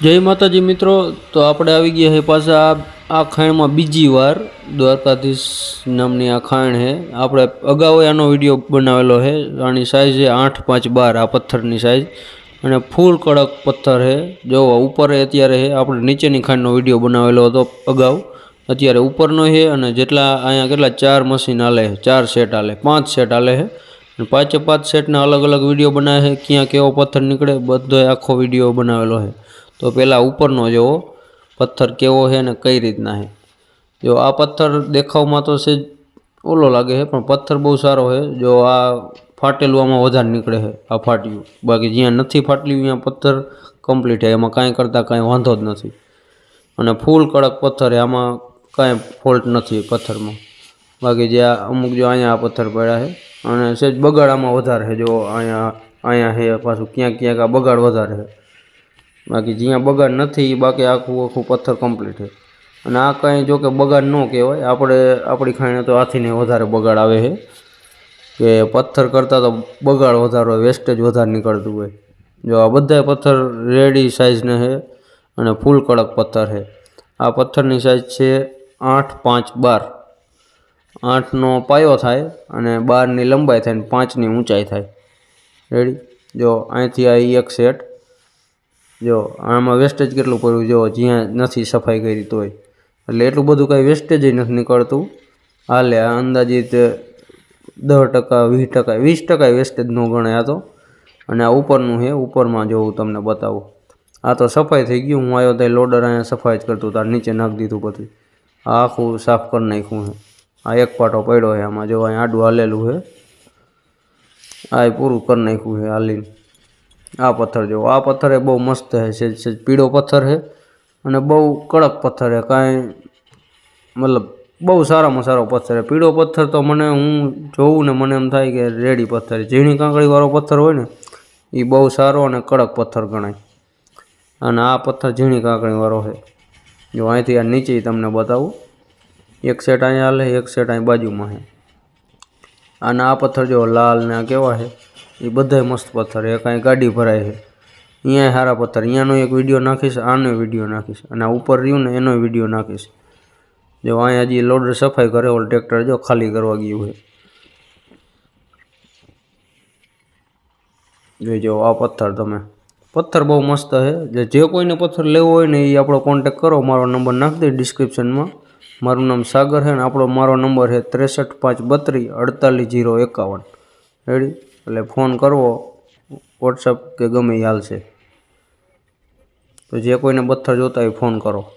જય માતાજી મિત્રો, તો આપણે આવી ગયા હે પાછા આ ખાણમાં બીજી વાર. દ્વારકાધીશ નામની આ ખાણ છે આપણે અગાઉ આનો વીડિયો બનાવેલો છે આની સાઇઝ છે આઠ પાંચ બાર, આ પથ્થરની સાઇઝ અને ફૂલ કડક પથ્થર છે જો ઉપર અત્યારે હે, આપણે નીચેની ખાંડનો વીડિયો બનાવેલો હતો અગાઉ. અત્યારે ઉપરનો છે અને જેટલા અહીંયા કેટલા ચાર મશીન હાલે ચાર સેટ હાલે પાંચ સેટ હાલે છે અને પાંચે પાંચ સેટના અલગ અલગ વીડિયો બનાવે છે ક્યાં કેવો પથ્થર નીકળે, બધો આખો વીડિયો બનાવેલો છે તો પહેલાં ઉપરનો જોવો પથ્થર કેવો છે ને કઈ રીતના છે. જો આ પથ્થર દેખાવમાં તો છે ઓલો લાગે છે, પણ પથ્થર બહુ સારો છે. જો આ ફાટેલું આમાં વધારે નીકળે છે, આ ફાટ્યું. બાકી જ્યાં નથી ફાટલ્યું ત્યાં પથ્થર કમ્પ્લીટ છે. એમાં કાંઈ કરતાં કાંઈ વાંધો જ નથી. અને ફૂલ કડક પથ્થર છે, આમાં કાંઈ ફોલ્ટ નથી પથ્થરમાં. બાકી જે અમુક જો અહીંયા આ પથ્થર પડ્યા છે, અને સહેજ બગાડ આમાં વધારે છે. જો અહીંયા અહીંયા છે, પાછું ક્યાંક ક્યાંક આ બગાડ વધારે છે. બાકી જ્યાં બગાડ નથી એ બાકી આખું આખું પથ્થર કમ્પ્લીટ છે. અને આ કાંઈ જો કે બગાડ ન કહેવાય, આપણે, આપણી ખાઈને તો હાથીને વધારે બગાડ આવે છે. કે પથ્થર કરતાં તો બગાડ વધારે હોય વેસ્ટેજ વધારે નીકળતું હોય. જો આ બધા પથ્થર રેડી સાઇઝને છે અને ફૂલ કડક પથ્થર છે. આ પથ્થરની સાઇઝ છે આઠ, પાંચ, બાર. આઠનો પાયો થાય અને બારની લંબાઈ થાય અને પાંચની ઊંચાઈ થાય. રેડી જો અહીંથી આ એક સેટ જો, આમાં વેસ્ટેજ કેટલું પડ્યું? જો, જ્યાં નથી સફાઈ કરી તોય. એટલે એટલું બધું કાંઈ વેસ્ટેજ નથી નીકળતું. હાલે, આ અંદાજિત દસ ટકા, વીસ ટકા વીસ ટકા વેસ્ટેજ ન ગણાય આ તો. અને આ ઉપરનું છે ઉપરમાં જો હું તમને બતાવું. આ તો સફાઈ થઈ ગયું, હું આવ્યો ત્યાં લોડર અહીંયા સફાઈ જ કરતું, તાર નીચે નાખી દીધું બધું. આ આખું સાફ કરી નાખ્યું છે આ એક પાટો પડ્યો છે આમાં, જો અહીં આડું હાલેલું છે આ પૂરું કરી નાખ્યું છે હાલીને. આ પથ્થર જો આ પથ્થર એ બહુ મસ્ત છે સેજ પીળો પથ્થર છે અને બહુ કડક પથ્થર છે કાંઈ મતલબ બહુ સારામાં સારો પથ્થર છે પીળો પથ્થર તો મને હું જોઉં ને મને એમ થાય કે રેડી પથ્થર ઝીણી કાંકળીવાળો પથ્થર હોય ને એ બહુ સારો અને કડક પથ્થર ગણાય. અને આ પથ્થર ઝીણી કાંકળીવાળો છે જો અહીંથી આ નીચે તમને બતાવું. એક સેટ અહીંયા હાલે, એક સેટ અહીં બાજુમાં છે અને આ પથ્થર જો લાલ ને આ કેવા છે એ બધાય મસ્ત પથ્થર એ કાંઈ ગાડી ભરાય છે. અહીંયા સારા પથ્થર અહીંયાનો એક વીડિયો નાખીશ, આનો વીડિયો નાખીશ. અને આ ઉપર રહ્યું ને એનો વીડિયો નાખીશ. જો અહીંયા હજી લોડર સફાઈ કરે, ઓલ ટ્રેક્ટર જો ખાલી કરવા ગયું છે જોઈ જાઓ આ પથ્થર તમે. પથ્થર બહુ મસ્ત છે. જે કોઈને પથ્થર લેવો હોય ને એ આપણો કોન્ટેક કરો. મારો નંબર નાખી દે ડિસ્ક્રિપ્શનમાં મારું નામ સાગર છે ને આપણો મારો નંબર છે ત્રેસઠ પાંચ બત્રીસ અડતાલીસ જીરો એકાવન. રેડી એટલે ફોન કરવો વોટ્સઅપ કે ગમે એ હાલશે. તો જે કોઈને પથ્થર જોતા હોય ફોન કરો.